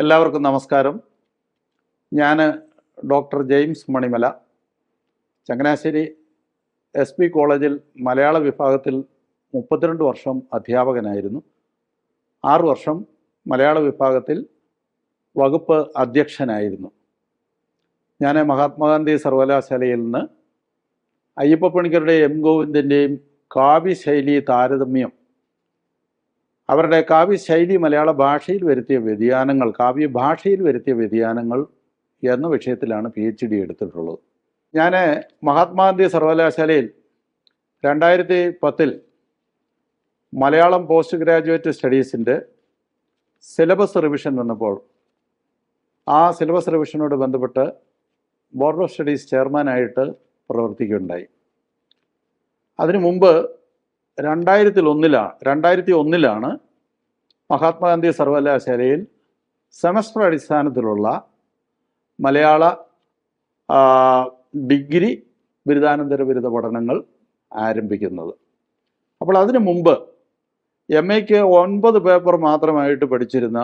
എല്ലാവർക്കും നമസ്കാരം. ഞാൻ doctor James Manimala. Changanassery S P കോളേജിൽ മലയാള വിഭാഗത്തിൽ മുപ്പത്തിരണ്ട് വർഷം അധ്യാപകനായിരുന്നു. ആറു വർഷം മലയാള വിഭാഗത്തിൽ വകുപ്പ് അധ്യക്ഷനായിരുന്നു. ഞാൻ മഹാത്മാഗാന്ധി സർവകലാശാലയിൽ നിന്ന് അയ്യപ്പ അയ്യപ്പപ്പണിക്കരുടെ എം ഗോവിന്ദന്റെയും കാവ്യശൈലി താരതമ്യം അവരുടെ കാവ്യശൈലി മലയാള ഭാഷയിൽ വരുത്തിയ വ്യതിയാനങ്ങൾ കാവ്യ ഭാഷയിൽ വരുത്തിയ വ്യതിയാനങ്ങൾ എന്ന വിഷയത്തിലാണ് പി എച്ച് ഡി എടുത്തിട്ടുള്ളത്. ഞാൻ മഹാത്മാഗാന്ധി സർവകലാശാലയിൽ രണ്ടായിരത്തി പത്തിൽ മലയാളം പോസ്റ്റ് ഗ്രാജുവേറ്റ് സ്റ്റഡീസിന്റെ സിലബസ് റിവിഷൻ വന്നപ്പോൾ ആ സിലബസ് റിവിഷനോട് ബന്ധപ്പെട്ട് ബോർഡ് ഓഫ് സ്റ്റഡീസ് ചെയർമാനായിട്ട് പ്രവർത്തിക്കുകയുണ്ടായി. അതിനു മുമ്പ് രണ്ടായിരത്തിൽ ഒന്നിലാണ് രണ്ടായിരത്തി ഒന്നിലാണ് മഹാത്മാഗാന്ധി സർവകലാശാലയിൽ സെമസ്റ്റർ അടിസ്ഥാനത്തിലുള്ള മലയാള ഡിഗ്രി ബിരുദാനന്തര ബിരുദ പഠനങ്ങൾ ആരംഭിക്കുന്നത്. അപ്പോൾ അതിനു മുമ്പ് എം എക്ക് ഒൻപത് പേപ്പർ മാത്രമായിട്ട് പഠിച്ചിരുന്ന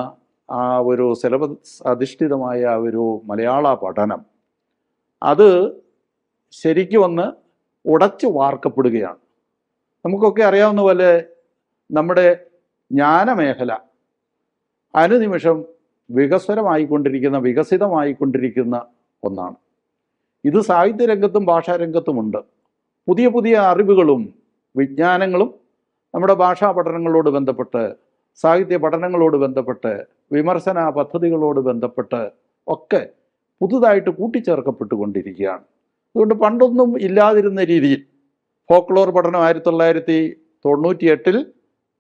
ആ ഒരു സിലബസ് അധിഷ്ഠിതമായ ഒരു മലയാള പഠനം അത് ശരിക്കും ഒന്ന് ഉടച്ചു വാർക്കപ്പെടുകയാണ്. നമുക്കൊക്കെ അറിയാവുന്ന പോലെ നമ്മുടെ ജ്ഞാനമേഖല അനുനിമിഷം വികസ്വരമായിക്കൊണ്ടിരിക്കുന്ന വികസിതമായിക്കൊണ്ടിരിക്കുന്ന ഒന്നാണ്. ഇത് സാഹിത്യരംഗത്തും ഭാഷാരംഗത്തുമുണ്ട്. പുതിയ പുതിയ അറിവുകളും വിജ്ഞാനങ്ങളും നമ്മുടെ ഭാഷാ പഠനങ്ങളോട് ബന്ധപ്പെട്ട് സാഹിത്യ പഠനങ്ങളോട് ബന്ധപ്പെട്ട് വിമർശന പദ്ധതികളോട് ബന്ധപ്പെട്ട് ഒക്കെ പുതുതായിട്ട് കൂട്ടിച്ചേർക്കപ്പെട്ടുകൊണ്ടിരിക്കുകയാണ്. അതുകൊണ്ട് പണ്ടൊന്നും ഇല്ലാതിരുന്ന രീതിയിൽ ഫോക്ലോർ പഠനം ആയിരത്തി തൊള്ളായിരത്തി തൊണ്ണൂറ്റി എട്ടിൽ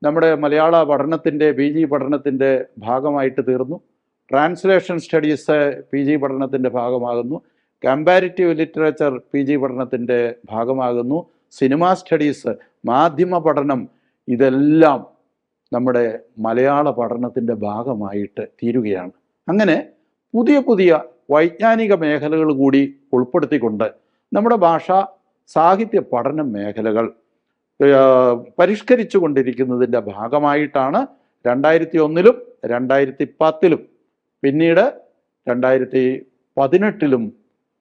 നമ്മുടെ മലയാള പഠനത്തിന്റെ പി ജി പഠനത്തിന്റെ ഭാഗമായിട്ട് തീർന്നു. ട്രാൻസ്ലേഷൻ സ്റ്റഡീസ് പി ജി പഠനത്തിന്റെ ഭാഗമാകുന്നു. കമ്പാരിറ്റീവ് ലിറ്ററേച്ചർ പി ജി പഠനത്തിന്റെ ഭാഗമാകുന്നു. സിനിമാ സ്റ്റഡീസ് മാധ്യമ പഠനം ഇതെല്ലാം നമ്മുടെ മലയാള പഠനത്തിന്റെ ഭാഗമായിട്ട് തീരുകയാണ്. അങ്ങനെ പുതിയ പുതിയ വൈജ്ഞാനിക മേഖലകൾ കൂടി ഉൾപ്പെടുത്തിക്കൊണ്ട് നമ്മുടെ ഭാഷ സാഹിത്യ പഠന മേഖലകൾ പരിഷ്കരിച്ചു കൊണ്ടിരിക്കുന്നതിന്റെ ഭാഗമായിട്ടാണ് രണ്ടായിരത്തി ഒന്നിലും രണ്ടായിരത്തി പത്തിലും പിന്നീട് രണ്ടായിരത്തി പതിനെട്ടിലും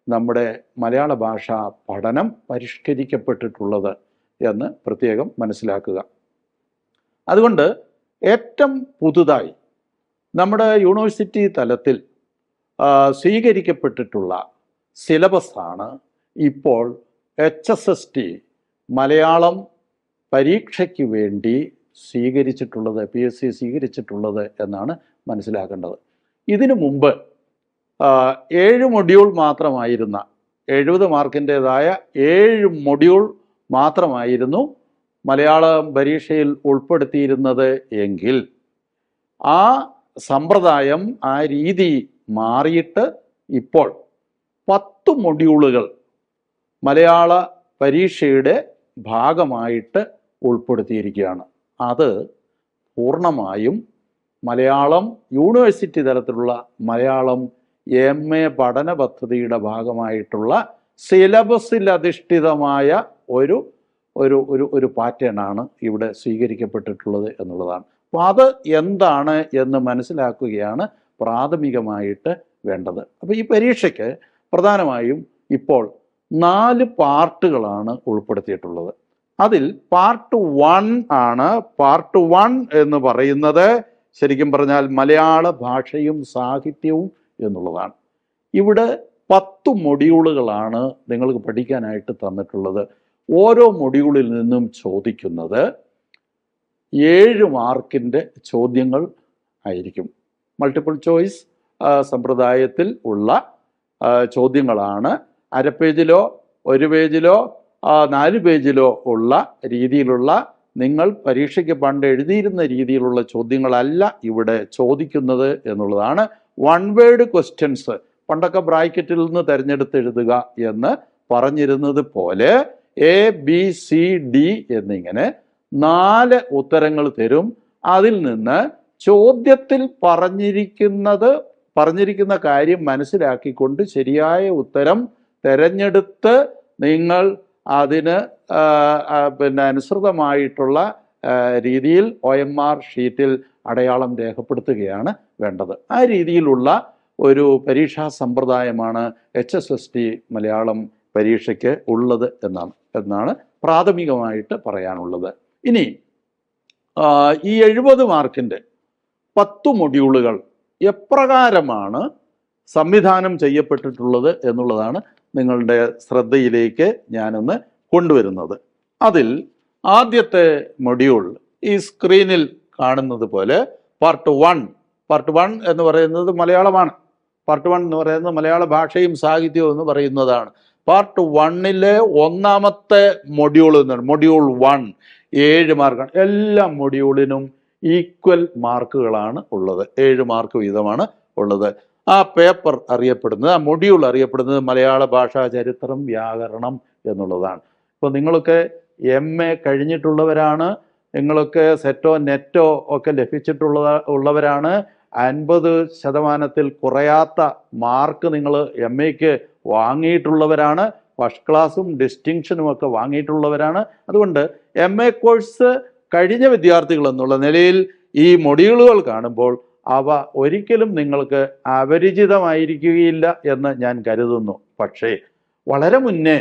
നമ്മുടെ മലയാള ഭാഷാ പഠനം പരിഷ്കരിക്കപ്പെട്ടിട്ടുള്ളത് എന്ന് പ്രത്യേകം മനസ്സിലാക്കുക. അതുകൊണ്ട് ഏറ്റവും പുതുതായി നമ്മുടെ യൂണിവേഴ്സിറ്റി തലത്തിൽ സ്വീകരിക്കപ്പെട്ടിട്ടുള്ള സിലബസാണ് ഇപ്പോൾ H S S T Malayalam പരീക്ഷയ്ക്ക് വേണ്ടി സ്വീകരിച്ചിട്ടുള്ളത് പി എസ് സി സ്വീകരിച്ചിട്ടുള്ളത് എന്നാണ് മനസ്സിലാക്കേണ്ടത്. ഇതിനു മുമ്പ് ഏഴ് മൊഡ്യൂൾ മാത്രമായിരുന്ന എഴുപത് മാർക്കിന്റേതായ ഏഴ് മൊഡ്യൂൾ മാത്രമായിരുന്നു മലയാളം പരീക്ഷയിൽ ഉൾപ്പെടുത്തിയിരുന്നത് എങ്കിൽ ആ സമ്പ്രദായം ആ രീതി മാറിയിട്ട് ഇപ്പോൾ പത്ത് മൊഡ്യൂളുകൾ മലയാള പരീക്ഷയുടെ ഭാഗമായിട്ട് ഉൾപ്പെടുത്തിയിരിക്കുകയാണ്. അത് പൂർണമായും മലയാളം യൂണിവേഴ്സിറ്റി തലത്തിലുള്ള മലയാളം എം എ പഠന പദ്ധതിയുടെ ഭാഗമായിട്ടുള്ള സിലബസിൽ അധിഷ്ഠിതമായ ഒരു ഒരു ഒരു ഒരു പാറ്റേൺ ആണ് ഇവിടെ സ്വീകരിക്കപ്പെട്ടിട്ടുള്ളത് എന്നുള്ളതാണ്. അപ്പോൾ അത് എന്താണ് എന്ന് മനസ്സിലാക്കുകയാണ് പ്രാഥമികമായിട്ട് വേണ്ടത്. അപ്പോൾ ഈ പരീക്ഷയ്ക്ക് പ്രധാനമായും ഇപ്പോൾ നാല് പാർട്ടുകളാണ് ഉൾപ്പെടുത്തിയിട്ടുള്ളത്. അതിൽ പാർട്ട് വൺ ആണ്. പാർട്ട് വൺ എന്ന് പറയുന്നത് ശരിക്കും പറഞ്ഞാൽ മലയാള ഭാഷയും സാഹിത്യവും എന്നുള്ളതാണ്. ഇവിടെ പത്ത് മൊഡ്യൂളുകളാണ് നിങ്ങൾക്ക് പഠിക്കാനായിട്ട് തന്നിട്ടുള്ളത്. ഓരോ മൊഡ്യൂളിൽ നിന്നും ചോദിക്കുന്നത് ഏഴ് മാർക്കിന്റെ ചോദ്യങ്ങൾ ആയിരിക്കും. മൾട്ടിപ്പിൾ ചോയ്സ് സമ്പ്രദായത്തിൽ ഉള്ള ചോദ്യങ്ങളാണ്. അര പേജിലോ ഒരു പേജിലോ നാല് പേജിലോ ഉള്ള രീതിയിലുള്ള നിങ്ങൾ പരീക്ഷയ്ക്ക് പണ്ട് എഴുതിയിരുന്ന രീതിയിലുള്ള ചോദ്യങ്ങളല്ല ഇവിടെ ചോദിക്കുന്നത് എന്നുള്ളതാണ് വൺ വേർഡ് ക്വസ്റ്റ്യൻസ് പണ്ടൊക്കെ ബ്രാക്കറ്റിൽ നിന്ന് തിരഞ്ഞെടുത്ത് എഴുതുക എന്ന് പറഞ്ഞിരുന്നത് പോലെ എ ബി സി ഡി എന്നിങ്ങനെ നാല് ഉത്തരങ്ങൾ തരും. അതിൽ നിന്ന് ചോദ്യത്തിൽ പറഞ്ഞിരിക്കുന്നത് പറഞ്ഞിരിക്കുന്ന കാര്യം മനസ്സിലാക്കിക്കൊണ്ട് ശരിയായ ഉത്തരം തിരഞ്ഞെടുത്ത് നിങ്ങൾ അതിന് പിന്നെ അനുസൃതമായിട്ടുള്ള രീതിയിൽ ഒ എം ആർ ഷീറ്റിൽ അടയാളം രേഖപ്പെടുത്തുകയാണ് വേണ്ടത്. ആ രീതിയിലുള്ള ഒരു പരീക്ഷാ സമ്പ്രദായമാണ് H S S T Malayalam പരീക്ഷയ്ക്ക് ഉള്ളത് എന്നാണ് എന്നാണ് പ്രാഥമികമായിട്ട് പറയാനുള്ളത്. ഇനി ഈ എഴുപത് മാർക്കിന്റെ പത്ത് മൊഡ്യൂളുകൾ എപ്രകാരമാണ് സംവിധാനം ചെയ്യപ്പെട്ടിട്ടുള്ളത് എന്നുള്ളതാണ് നിങ്ങളുടെ ശ്രദ്ധയിലേക്ക് ഞാനൊന്ന് കൊണ്ടുവരുന്നത്. അതിൽ ആദ്യത്തെ മൊഡ്യൂൾ ഈ സ്ക്രീനിൽ കാണുന്നത് പോലെ പാർട്ട് വൺ പാർട്ട് വൺ എന്ന് പറയുന്നത് മലയാളമാണ്. പാർട്ട് വൺ എന്ന് പറയുന്നത് മലയാള ഭാഷയും സാഹിത്യവും എന്ന് പറയുന്നതാണ്. പാർട്ട് വണ്ണിലെ ഒന്നാമത്തെ മൊഡ്യൂൾ എന്നാണ് മൊഡ്യൂൾ വൺ ഏഴ് മാർക്കാണ്. എല്ലാ മൊഡ്യൂളിനും ഈക്വൽ മാർക്കുകളാണ് ഉള്ളത്. ഏഴ് മാർക്ക് വീതമാണ് ഉള്ളത്. ആ പേപ്പർ അറിയപ്പെടുന്നത് ആ മൊഡ്യൂൾ അറിയപ്പെടുന്നത് മലയാള ഭാഷാ ചരിത്രം വ്യാകരണം എന്നുള്ളതാണ്. ഇപ്പോൾ നിങ്ങളൊക്കെ എം എ കഴിഞ്ഞിട്ടുള്ളവരാണ് നിങ്ങളൊക്കെ സെറ്റോ നെറ്റോ ഒക്കെ ലഭിച്ചിട്ടുള്ള ഉള്ളവരാണ്. അൻപത് ശതമാനത്തിൽ കുറയാത്ത മാർക്ക് നിങ്ങൾ എം എക്ക് വാങ്ങിയിട്ടുള്ളവരാണ്. ഫസ്റ്റ് ക്ലാസ്സും ഡിസ്റ്റിങ്ഷനും ഒക്കെ വാങ്ങിയിട്ടുള്ളവരാണ്. അതുകൊണ്ട് എം എ കോഴ്സ് കഴിഞ്ഞ വിദ്യാർത്ഥികൾ എന്നുള്ള നിലയിൽ ഈ മൊഡ്യൂളുകൾ കാണുമ്പോൾ അവ ഒരിക്കലും നിങ്ങൾക്ക് അപരിചിതമായിരിക്കുകയില്ല എന്ന് ഞാൻ കരുതുന്നു. പക്ഷേ വളരെ മുന്നേ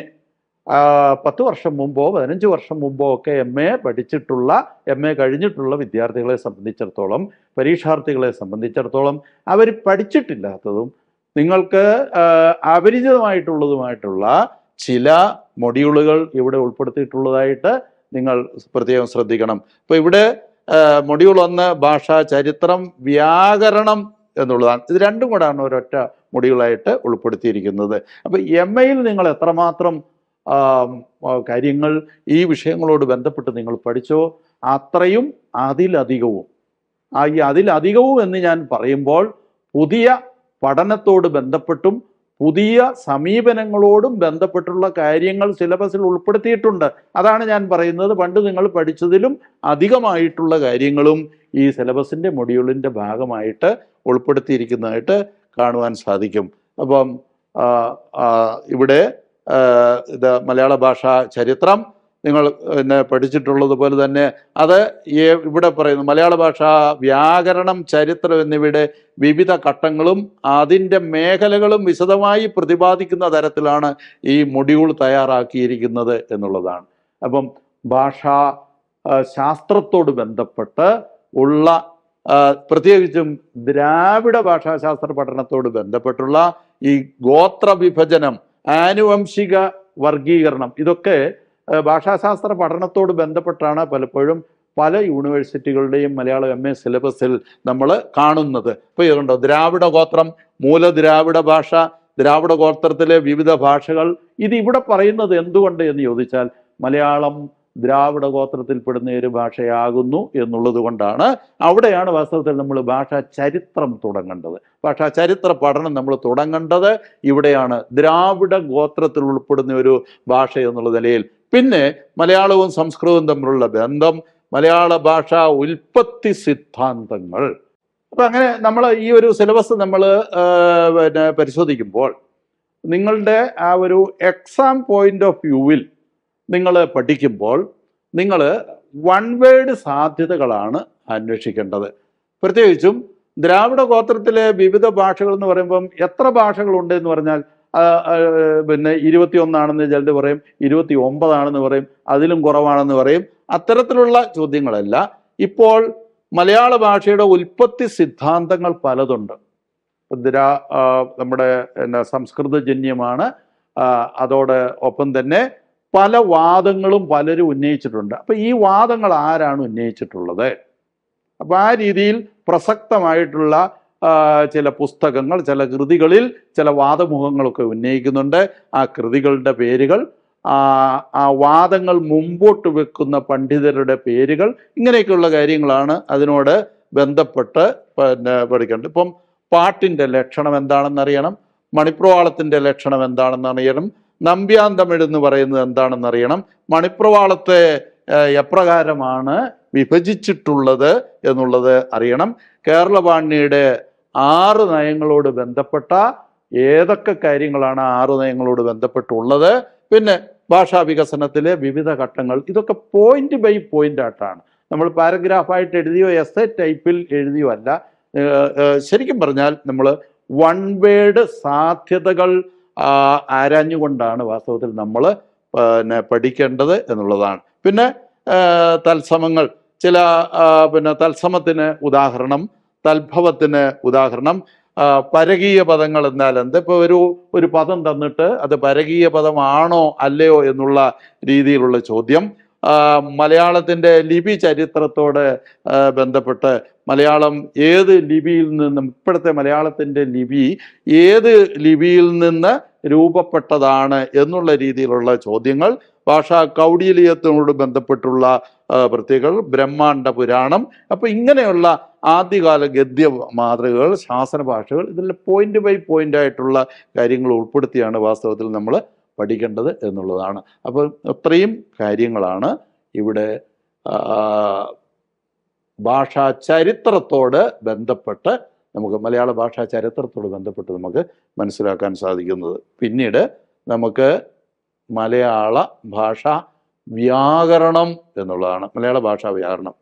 പത്ത് വർഷം മുമ്പോ പതിനഞ്ച് വർഷം മുമ്പോ ഒക്കെ എം എ പഠിച്ചിട്ടുള്ള എം എ കഴിഞ്ഞിട്ടുള്ള വിദ്യാർത്ഥികളെ സംബന്ധിച്ചിടത്തോളം പരീക്ഷാർത്ഥികളെ സംബന്ധിച്ചിടത്തോളം അവർ പഠിച്ചിട്ടില്ലാത്തതും നിങ്ങൾക്ക് അപരിചിതമായിട്ടുള്ളതുമായിട്ടുള്ള ചില മൊഡ്യൂളുകൾ ഇവിടെ ഉൾപ്പെടുത്തിയിട്ടുള്ളതായിട്ട് നിങ്ങൾ പ്രത്യേകം ശ്രദ്ധിക്കണം. ഇപ്പോൾ ഇവിടെ മൊഡ്യൂൾ ഒന്ന് ഭാഷ ചരിത്രം വ്യാകരണം എന്നുള്ളതാണ്. ഇത് രണ്ടും കൂടാണ് ഒരൊറ്റ മൊഡ്യൂളായിട്ട് ഉൾപ്പെടുത്തിയിരിക്കുന്നത്. അപ്പം എം എയിൽ നിങ്ങൾ എത്രമാത്രം കാര്യങ്ങൾ ഈ വിഷയങ്ങളോട് ബന്ധപ്പെട്ട് നിങ്ങൾ പഠിച്ചോ അത്രയും അതിലധികവും. ഈ അതിലധികവും എന്ന് ഞാൻ പറയുമ്പോൾ പുതിയ പഠനത്തോട് ബന്ധപ്പെട്ടും പുതിയ സമീപനങ്ങളോടും ബന്ധപ്പെട്ടുള്ള കാര്യങ്ങൾ സിലബസിൽ ഉൾപ്പെടുത്തിയിട്ടുണ്ട്. അതാണ് ഞാൻ പറയുന്നത്. പണ്ട് നിങ്ങൾ പഠിച്ചതിലും അധികമായിട്ടുള്ള കാര്യങ്ങളും ഈ സിലബസിന്റെ മൊഡ്യൂളിന്റെ ഭാഗമായിട്ട് ഉൾപ്പെടുത്തിയിരിക്കുന്നതായിട്ട് കാണുവാൻ സാധിക്കും. അപ്പം ഇവിടെ ഇത് മലയാള ഭാഷാ ചരിത്രം നിങ്ങൾ പിന്നെ പഠിച്ചിട്ടുള്ളത് പോലെ തന്നെ അത് ഇവിടെ പറയുന്നു മലയാള ഭാഷ വ്യാകരണം ചരിത്രം എന്നിവയുടെ വിവിധ ഘട്ടങ്ങളും അതിന്റെ മേഖലകളും വിശദമായി പ്രതിപാദിക്കുന്ന തരത്തിലാണ് ഈ മൊഡ്യൂൾ തയ്യാറാക്കിയിരിക്കുന്നത് എന്നുള്ളതാണ്. അപ്പം ഭാഷാ ശാസ്ത്രത്തോട് ബന്ധപ്പെട്ട് ഉള്ള പ്രത്യേകിച്ചും ദ്രാവിഡ ഭാഷാശാസ്ത്ര പഠനത്തോട് ബന്ധപ്പെട്ടുള്ള ഈ ഗോത്ര വിഭജനം ആനുവംശിക വർഗീകരണം ഇതൊക്കെ ഭാഷാശാസ്ത്ര പഠനത്തോട് ബന്ധപ്പെട്ടാണ് പലപ്പോഴും പല യൂണിവേഴ്സിറ്റികളുടെയും മലയാളം എം എ സിലബസിൽ നമ്മൾ കാണുന്നത്. ഇപ്പോൾ ഇതുണ്ടോ ദ്രാവിഡ ഗോത്രം മൂല ദ്രാവിഡ ഭാഷ ദ്രാവിഡ ഗോത്രത്തിലെ വിവിധ ഭാഷകൾ. ഇത് ഇവിടെ പറയുന്നത് എന്തുകൊണ്ട് എന്ന് ചോദിച്ചാൽ മലയാളം ദ്രാവിഡ ഗോത്രത്തിൽപ്പെടുന്ന ഒരു ഭാഷയാകുന്നു എന്നുള്ളത് കൊണ്ടാണ്. അവിടെയാണ് വാസ്തവത്തിൽ നമ്മൾ ഭാഷാ ചരിത്രം തുടങ്ങേണ്ടത്. ഭാഷാ ചരിത്ര പഠനം നമ്മൾ തുടങ്ങേണ്ടത് ഇവിടെയാണ്. ദ്രാവിഡ ഗോത്രത്തിൽ ഉൾപ്പെടുന്ന ഒരു ഭാഷ എന്നുള്ള നിലയിൽ പിന്നെ മലയാളവും സംസ്കൃതവും തമ്മിലുള്ള ബന്ധം മലയാള ഭാഷാ ഉൽപ്പത്തി സിദ്ധാന്തങ്ങൾ. അപ്പം അങ്ങനെ നമ്മൾ ഈ ഒരു സിലബസ് നമ്മൾ പിന്നെ പരിശോധിക്കുമ്പോൾ നിങ്ങളുടെ ആ ഒരു എക്സാം പോയിന്റ് ഓഫ് വ്യൂവിൽ നിങ്ങൾ പഠിക്കുമ്പോൾ നിങ്ങൾ വൺ വേഡ് സാധ്യതകളാണ് അന്വേഷിക്കേണ്ടത്. പ്രത്യേകിച്ചും ദ്രാവിഡ ഗോത്രത്തിലെ വിവിധ ഭാഷകൾ എന്ന് പറയുമ്പം എത്ര ഭാഷകളുണ്ട് എന്ന് പറഞ്ഞാൽ പിന്നെ ഇരുപത്തി ഒന്നാണെന്ന് ചിലർ പറയും ഇരുപത്തി ഒമ്പതാണെന്ന് പറയും അതിലും കുറവാണെന്ന് പറയും. അത്തരത്തിലുള്ള ചോദ്യങ്ങളല്ല. ഇപ്പോൾ മലയാള ഭാഷയുടെ ഉൽപ്പത്തി സിദ്ധാന്തങ്ങൾ പലതുണ്ട്. ദ്രാ നമ്മുടെ എന്നാ സംസ്കൃതജന്യമാണ് അതോടെ ഒപ്പം തന്നെ പല വാദങ്ങളും പലരും ഉന്നയിച്ചിട്ടുണ്ട്. അപ്പം ഈ വാദങ്ങൾ ആരാണ് ഉന്നയിച്ചിട്ടുള്ളത്? അപ്പം ആ രീതിയിൽ പ്രസക്തമായിട്ടുള്ള ചില പുസ്തകങ്ങൾ ചില കൃതികളിൽ ചില വാദമുഖങ്ങളൊക്കെ ഉന്നയിക്കുന്നുണ്ട്. ആ കൃതികളുടെ പേരുകൾ ആ വാദങ്ങൾ മുമ്പോട്ട് വെക്കുന്ന പണ്ഡിതരുടെ പേരുകൾ ഇങ്ങനെയൊക്കെയുള്ള കാര്യങ്ങളാണ് അതിനോട് ബന്ധപ്പെട്ട് പിന്നെ പഠിക്കേണ്ടത്. ഇപ്പം പാട്ടിന്റെ ലക്ഷണം എന്താണെന്ന് അറിയണം മണിപ്രവാളത്തിന്റെ ലക്ഷണം എന്താണെന്ന് അറിയണം നമ്പ്യാന്തമിഴ് എന്ന് പറയുന്നത് എന്താണെന്ന് അറിയണം മണിപ്രവാളത്തെ എപ്രകാരമാണ് വിഭജിച്ചിട്ടുള്ളത് എന്നുള്ളത് അറിയണം. കേരളപാണിയുടെ ആറ് നയങ്ങളോട് ബന്ധപ്പെട്ട ഏതൊക്കെ കാര്യങ്ങളാണ് ആറ് നയങ്ങളോട് ബന്ധപ്പെട്ടുള്ളത്? പിന്നെ ഭാഷാ വികസനത്തിലെ വിവിധ ഘട്ടങ്ങൾ. ഇതൊക്കെ പോയിന്റ് ബൈ പോയിന്റ് ആയിട്ടാണ്. നമ്മൾ പാരഗ്രാഫായിട്ട് എഴുതിയോ എസ് ടൈപ്പിൽ എഴുതിയോ അല്ല. ശരിക്കും പറഞ്ഞാൽ നമ്മൾ വൺ വേഡ് സാധ്യതകൾ ആരാഞ്ഞുകൊണ്ടാണ് വാസ്തവത്തിൽ നമ്മൾ പിന്നെ പഠിക്കേണ്ടത് എന്നുള്ളതാണ്. പിന്നെ തത്സമങ്ങൾ. ചില പിന്നെ തത്സമത്തിന് ഉദാഹരണം. തൽഭവത്തിന് ഉദാഹരണം. പരകീയ പദങ്ങൾ എന്നാൽ എന്ത്? ഇപ്പോൾ ഒരു ഒരു പദം തന്നിട്ട് അത് പരകീയ പദമാണോ അല്ലയോ എന്നുള്ള രീതിയിലുള്ള ചോദ്യം. മലയാളത്തിന്റെ ലിപി ചരിത്രത്തോട് ബന്ധപ്പെട്ട് മലയാളം ഏത് ലിപിയിൽ നിന്നും ഇപ്പോഴത്തെ മലയാളത്തിന്റെ ലിപി ഏത് ലിപിയിൽ നിന്ന് രൂപപ്പെട്ടതാണ് എന്നുള്ള രീതിയിലുള്ള ചോദ്യങ്ങൾ. ഭാഷാ കൗടിലീയത്തിനോട് ബന്ധപ്പെട്ടുള്ള ആ, പ്രത്യേകതകൾ. ബ്രഹ്മാണ്ഡ പുരാണം. അപ്പോൾ ഇങ്ങനെയുള്ള ആദ്യകാല ഗദ്യ മാതൃകകൾ ശാസന ഭാഷകൾ ഇതിൽ പോയിന്റ് ബൈ പോയിന്റ് ആയിട്ടുള്ള കാര്യങ്ങൾ ഉൾപ്പെടുത്തിയാണ് വാസ്തവത്തിൽ നമ്മൾ പഠിക്കേണ്ടത് എന്നുള്ളതാണ്. അപ്പം അത്രയും കാര്യങ്ങളാണ് ഇവിടെ ഭാഷാ ചരിത്രത്തോട് ബന്ധപ്പെട്ട് നമുക്ക് മലയാള ഭാഷാ ചരിത്രത്തോട് ബന്ധപ്പെട്ട് നമുക്ക് മനസ്സിലാക്കാൻ സാധിക്കുന്നത്. പിന്നീട് നമുക്ക് മലയാള ഭാഷ വ്യാകരണം എന്നുള്ളതാണ്. മലയാള ഭാഷാ വ്യാകരണം.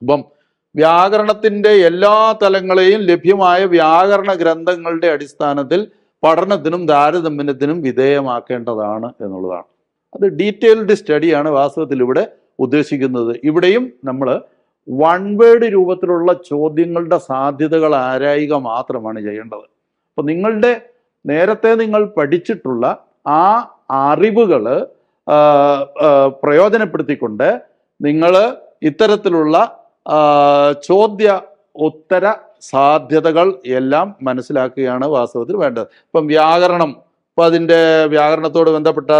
അപ്പം വ്യാകരണത്തിന്റെ എല്ലാ തലങ്ങളെയും ലഭ്യമായ വ്യാകരണ ഗ്രന്ഥങ്ങളുടെ അടിസ്ഥാനത്തിൽ പഠനത്തിനും താരതമ്യത്തിനും വിധേയമാക്കേണ്ടതാണ് എന്നുള്ളതാണ്. അത് ഡീറ്റെയിൽഡ് സ്റ്റഡിയാണ് വാസ്തവത്തിൽ ഇവിടെ ഉദ്ദേശിക്കുന്നത്. ഇവിടെയും നമ്മൾ വൺ വേർഡ് രൂപത്തിലുള്ള ചോദ്യങ്ങളുടെ സാധ്യതകൾ ആരായുക മാത്രമാണ് ചെയ്യേണ്ടത്. അപ്പോൾ നിങ്ങളുടെ നേരത്തെ നിങ്ങൾ പഠിച്ചിട്ടുള്ള ആ അറിവുകൾ പ്രയോജനപ്പെടുത്തിക്കൊണ്ട് നിങ്ങൾ ഇത്തരത്തിലുള്ള ചോദ്യ ഉത്തര സാധ്യതകൾ എല്ലാം മനസ്സിലാക്കുകയാണ് വാസ്തവത്തിൽ വേണ്ടത്. ഇപ്പം വ്യാകരണം ഇപ്പം അതിന്റെ വ്യാകരണത്തോട് ബന്ധപ്പെട്ട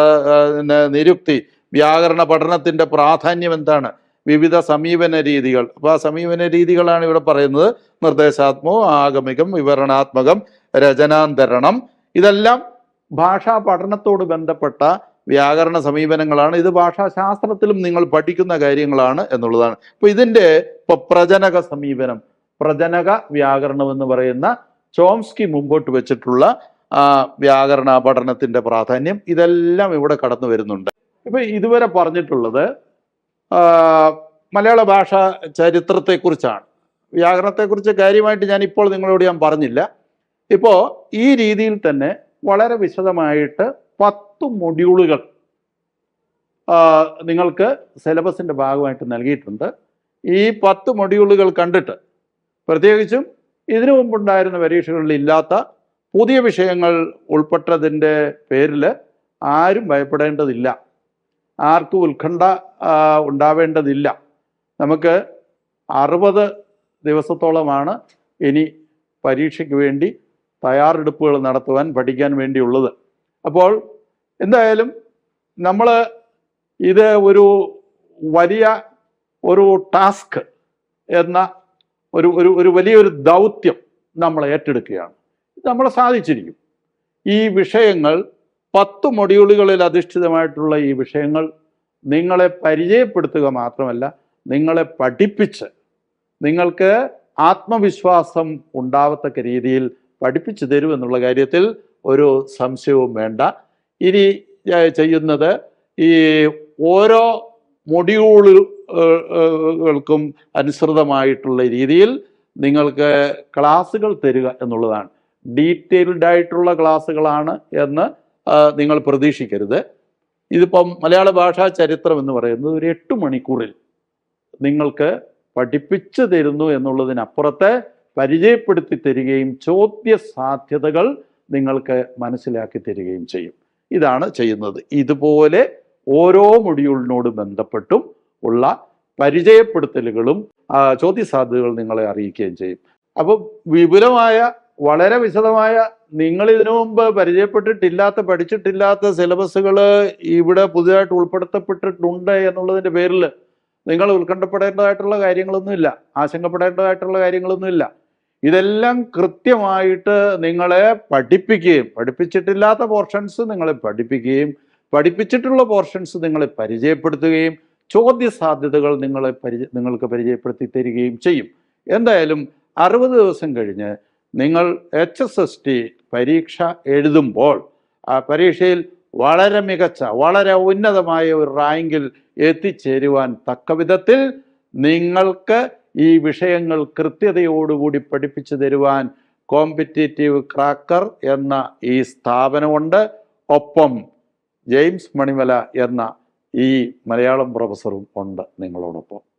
നിരുക്തി വ്യാകരണ പഠനത്തിന്റെ പ്രാധാന്യം എന്താണ്? വിവിധ സമീപന രീതികൾ. അപ്പോൾ ആ സമീപന രീതികളാണ് ഇവിടെ പറയുന്നത്. നിർദ്ദേശാത്മകം ആഗമികം വിവരണാത്മകം രചനാന്തരണം. ഇതെല്ലാം ഭാഷാ പഠനത്തോട് ബന്ധപ്പെട്ട വ്യാകരണ സമീപനങ്ങളാണ്. ഇത് ഭാഷാശാസ്ത്രത്തിലും നിങ്ങൾ പഠിക്കുന്ന കാര്യങ്ങളാണ് എന്നുള്ളതാണ്. അപ്പോൾ ഇതിന്റെ ഇപ്പോൾ പ്രജനക സമീപനം പ്രജനക വ്യാകരണം എന്ന് പറയുന്ന ചോംസ്കി മുമ്പോട്ട് വെച്ചിട്ടുള്ള വ്യാകരണ പഠനത്തിന്റെ പ്രാധാന്യം ഇതെല്ലാം ഇവിടെ കടന്നു വരുന്നുണ്ട്. ഇപ്പം ഇതുവരെ പറഞ്ഞിട്ടുള്ളത് മലയാള ഭാഷ ചരിത്രത്തെക്കുറിച്ചാണ്. വ്യാകരണത്തെക്കുറിച്ച് കാര്യമായിട്ട് ഞാൻ ഇപ്പോൾ നിങ്ങളോട് ഞാൻ പറഞ്ഞില്ല. ഇപ്പോൾ ഈ രീതിയിൽ തന്നെ വളരെ വിശദമായിട്ട് പത്ത് മൊഡ്യൂളുകൾ നിങ്ങൾക്ക് സിലബസിന്റെ ഭാഗമായിട്ട് നൽകിയിട്ടുണ്ട്. ഈ പത്ത് മൊഡ്യൂളുകൾ കണ്ടിട്ട് പ്രത്യേകിച്ചും ഇതിനു മുമ്പുണ്ടായിരുന്ന പരീക്ഷകളിൽ ഇല്ലാത്ത പുതിയ വിഷയങ്ങൾ ഉൾപ്പെട്ടതിന്റെ പേരിൽ ആരും ഭയപ്പെടേണ്ടതില്ല. ആർക്കും ഉത്കണ്ഠ ഉണ്ടാവേണ്ടതില്ല. നമുക്ക് അറുപത് ദിവസത്തോളമാണ് ഇനി പരീക്ഷയ്ക്ക് വേണ്ടി തയ്യാറെടുപ്പുകൾ നടത്തുവാൻ പഠിക്കാൻ വേണ്ടിയുള്ളത്. അപ്പോൾ എന്തായാലും നമ്മൾ ഇത് ഒരു വലിയ ഒരു ടാസ്ക് എന്ന ഒരു ഒരു ഒരു വലിയൊരു ദൗത്യം നമ്മൾ ഏറ്റെടുക്കുകയാണ്. ഇത് നമ്മൾ സാധിച്ചിരിക്കും. ഈ വിഷയങ്ങൾ പത്ത് മൊഡ്യൂളുകളിൽ അധിഷ്ഠിതമായിട്ടുള്ള ഈ വിഷയങ്ങൾ നിങ്ങളെ പരിചയപ്പെടുത്തുക മാത്രമല്ല നിങ്ങളെ പഠിപ്പിച്ച് നിങ്ങൾക്ക് ആത്മവിശ്വാസം ഉണ്ടാവത്തക്ക രീതിയിൽ പഠിപ്പിച്ചു തരുമെന്നുള്ള കാര്യത്തിൽ ഒരു സംശയവും വേണ്ട. ഇനി ചെയ്യുന്നത് ഈ ഓരോ മൊഡ്യൂളുകൾക്കും അനുസൃതമായിട്ടുള്ള രീതിയിൽ നിങ്ങൾക്ക് ക്ലാസ്സുകൾ തരിക എന്നുള്ളതാണ്. ഡീറ്റെയിൽഡ് ആയിട്ടുള്ള ക്ലാസ്സുകളാണ് എന്ന് നിങ്ങൾ പ്രതീക്ഷിക്കരുത്. ഇതിപ്പം മലയാള ഭാഷാ ചരിത്രം എന്ന് പറയുന്നത് ഒരു എട്ട് മണിക്കൂറിൽ നിങ്ങൾക്ക് പഠിപ്പിച്ചു തരുന്നു എന്നുള്ളതിനപ്പുറത്തെ പരിചയപ്പെടുത്തി തരികയും ചോദ്യ സാധ്യതകൾ നിങ്ങൾക്ക് മനസ്സിലാക്കി തരികയും ചെയ്യും. ഇതാണ് ചെയ്യുന്നത്. ഇതുപോലെ ഓരോ മൊഡ്യൂളിനോട് ബന്ധപ്പെട്ടും ഉള്ള പരിചയപ്പെടുത്തലുകളും ചോദ്യ ചോദ്യസാധ്യതകൾ നിങ്ങളെ അറിയിക്കുകയും ചെയ്യും. അപ്പോൾ വിപുലമായ വളരെ വിശദമായ നിങ്ങൾ ഇതിനു മുമ്പ് പരിചയപ്പെട്ടിട്ടില്ലാത്ത പഠിച്ചിട്ടില്ലാത്ത സിലബസുകൾ ഇവിടെ പുതിയതായിട്ട് ഉൾപ്പെടുത്തപ്പെട്ടിട്ടുണ്ട് എന്നുള്ളതിന്റെ പേരിൽ നിങ്ങൾ ഉത്കണ്ഠപ്പെടേണ്ടതായിട്ടുള്ള കാര്യങ്ങളൊന്നുമില്ല. ആശങ്കപ്പെടേണ്ടതായിട്ടുള്ള കാര്യങ്ങളൊന്നുമില്ല. ഇതെല്ലാം കൃത്യമായിട്ട് നിങ്ങളെ പഠിപ്പിക്കുകയും പഠിപ്പിച്ചിട്ടില്ലാത്ത പോർഷൻസ് നിങ്ങളെ പഠിപ്പിക്കുകയും പഠിപ്പിച്ചിട്ടുള്ള പോർഷൻസ് നിങ്ങളെ പരിചയപ്പെടുത്തുകയും ചോദ്യ സാധ്യതകൾ നിങ്ങളെ പരിചയ നിങ്ങൾക്ക് പരിചയപ്പെടുത്തി തരികയും ചെയ്യും. എന്തായാലും അറുപത് ദിവസം കഴിഞ്ഞ് നിങ്ങൾ എച്ച് എസ് എസ് ടി പരീക്ഷ എഴുതുമ്പോൾ ആ പരീക്ഷയിൽ വളരെ മികച്ച വളരെ ഉന്നതമായ ഒരു റാങ്കിൽ എത്തിച്ചേരുവാൻ തക്ക വിധത്തിൽ നിങ്ങൾക്ക് ഈ വിഷയങ്ങൾ കൃത്യതയോടുകൂടി പഠിപ്പിച്ചു തരുവാൻ കോമ്പറ്റേറ്റീവ് ക്രാക്കർ എന്ന ഈ സ്ഥാപനമുണ്ട്. ഒപ്പം ജെയിംസ് മണിമല എന്ന ഈ മലയാളം പ്രൊഫസറും ഉണ്ട് നിങ്ങളോടൊപ്പം.